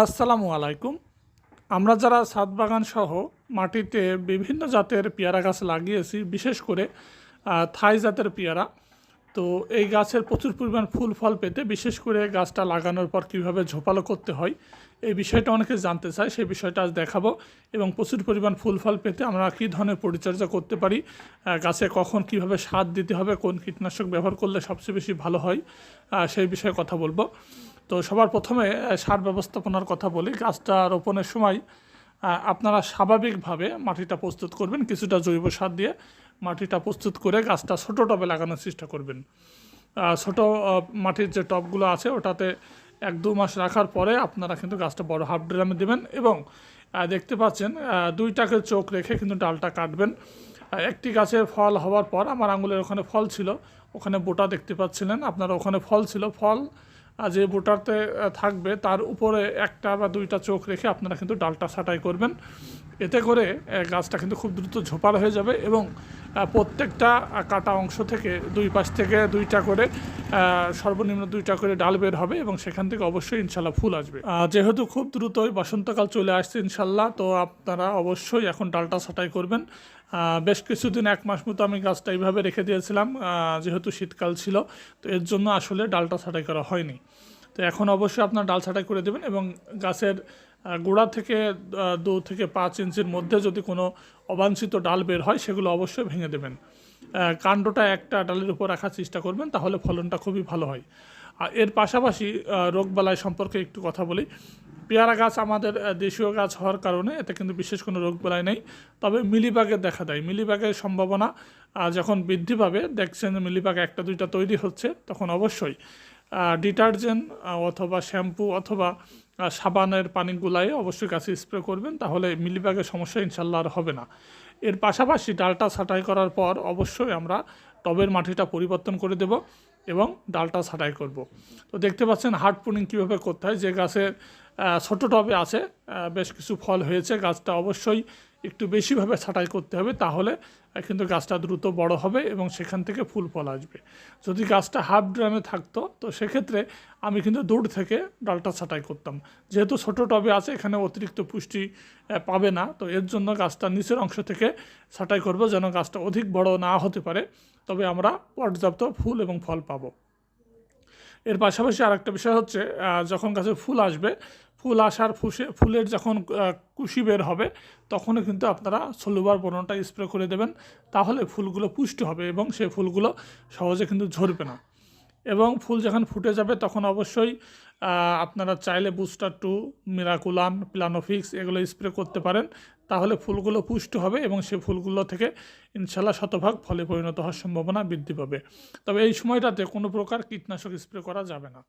আসসালামু আলাইকুম। আমরা যারা ছাদ বাগান সহ মাটিতে বিভিন্ন জাতের পেয়ারা গাছ লাগিয়েছি, বিশেষ করে থাই জাতের পেয়ারা, তো এই গাছের প্রচুর পরিমাণ ফুল ফল পেতে, বিশেষ করে গাছটা লাগানোর পর কীভাবে ঝোপালো করতে হয়, এই বিষয়টা অনেকে জানতে চায়, সেই বিষয়টা আজ দেখাবো এবং প্রচুর পরিমাণ ফুল ফল পেতে আমরা কী ধরনের পরিচর্যা করতে পারি গাছে কখন কীভাবে সার দিতে হবে, কোন কীটনাশক ব্যবহার করলে সবচেয়ে বেশি ভালো হয় সেই বিষয়ে কথা বলব। তো সবার প্রথমে সার ব্যবস্থাপনার কথা বলি। গাছটা রোপণের সময় আপনারা স্বাভাবিকভাবে মাটিটা প্রস্তুত করবেন, কিছুটা জৈব সার দিয়ে মাটিটা প্রস্তুত করে গাছটা ছোটো টবে লাগানোর চেষ্টা করবেন। ছোট মাটির যে টবগুলো আছে, ওটাতে এক দু মাস রাখার পরে আপনারা কিন্তু গাছটা বড় হাফ ড্রামে দেবেন এবং দেখতে পাচ্ছেন দুইটাকে চোখ রেখে কিন্তু ডালটা কাটবেন। একটি গাছে ফল হওয়ার পর, আমার আঙুলের ওখানে ফল ছিল, ওখানে বোটা দেখতে পাচ্ছিলেন, আপনারা ওখানে ফল ছিল, ফল যে বোটাতে থাকবে তার উপরে একটা বা দুইটা চোখ রেখে আপনারা কিন্তু ডালটা ছাঁটাই করবেন। এতে করে গাছটা কিন্তু খুব দ্রুত ঝোপাল হয়ে যাবে এবং প্রত্যেকটা কাটা অংশ থেকে দুই পাশ থেকে দুইটা করে সর্বনিম্ন দুইটা করে ডাল বের হবে এবং সেখান থেকে অবশ্যই ইনশাল্লাহ ফুল আসবে। যেহেতু খুব দ্রুতই বসন্তকাল চলে আসছে ইনশাল্লাহ, তো আপনারা অবশ্যই এখন ডালটা ছাঁটাই করবেন। বেশ কিছুদিন, এক মাস মতো আমি গাছটা এইভাবে রেখে দিয়েছিলাম যেহেতু শীতকাল ছিল, তো এর জন্য আসলে ডালটা ছাঁটাই করা হয়নি। তো এখন অবশ্যই আপনার ডাল ছাঁটাই করে দেবেন এবং গাছের গোড়া থেকে দু থেকে পাঁচ ইঞ্চির মধ্যে যদি কোনো অবাঞ্ছিত ডাল বের হয়, সেগুলো অবশ্যই ভেঙে দেবেন। কাণ্ডটা একটা ডালের উপর রাখার চেষ্টা করবেন, তাহলে ফলনটা খুবই ভালো হয়। আর এর পাশাপাশি রোগবালাই সম্পর্কে একটু কথা বলি। পেয়ারা গাছ আমাদের দেশীয় গাছ হওয়ার কারণে এতে কিন্তু বিশেষ কোনো রোগবালাই নেই। তবে মিলিবাগের দেখা দেয়। মিলিবাগের সম্ভাবনা যখন বৃদ্ধি পাবে, দেখছেন মিলিবাগ একটা দুইটা তৈরি হচ্ছে, তখন অবশ্যই। ডিটারজেন্ট অথবা শ্যাম্পু অথবা সাবানের পানি গুলায় অবশ্যই গাছে স্প্রে করবেন, তাহলে মিলিবাগের সমস্যা ইনশাল্লাহ আর হবে না। এর পাশাপাশি ডালটা ছাঁটাই করার পর অবশ্যই আমরা টবের মাটিটা পরিবর্তন করে দেব এবং ডালটা ছাঁটাই করব। তো দেখতে পাচ্ছেন হার্ড পুনিং কীভাবে করতে হয়, যে গাছের ছোট টবে আছে বেশ কিছু ফল হয়েছে, গাছটা অবশ্যই একটু বেশিভাবে ছাঁটাই করতে হবে, তাহলে কিন্তু গাছটা দ্রুত বড় হবে এবং সেখান থেকে ফুল ফল আসবে। যদি গাছটা হাফ ড্রামে থাকতো, তো সেক্ষেত্রে আমি কিন্তু দূর থেকে ডালটা ছাঁটাই করতাম। যেহেতু ছোট টবে আছে, এখানে অতিরিক্ত পুষ্টি পাবে না, তো এর জন্য গাছটা নিচের অংশ থেকে ছাঁটাই করব যেন গাছটা অধিক বড় না হতে পারে। তবে আমরা পর্যাপ্ত ফুল এবং ফল পাবো। এর পাশাপাশি আরেকটা বিষয় হচ্ছে যখন গাছে ফুল আসবে ফুল আসার ফুসে, ফুলের যখন কুশি বের হবে, তখনও কিন্তু আপনারা সলুবার বনটা স্প্রে করে দেবেন, তাহলে ফুলগুলো পুষ্ট হবে এবং সেই ফুলগুলো সহজে কিন্তু ঝরবে না। এবং ফুল যখন ফুটে যাবে, তখন অবশ্যই আপনারা চাইলে বুস্টার টু মিরাকুলান প্লানোফিক্স এগুলো স্প্রে করতে পারেন, তাহলে ফুলগুলো পুষ্ট হবে এবং সেই ফুলগুলো থেকে ইনশাল্লাহ শতভাগ ফলে পরিণত হওয়ার সম্ভাবনা বৃদ্ধি পাবে। তবে এই সময়টাতে কোনো প্রকার কীটনাশক স্প্রে করা যাবে না।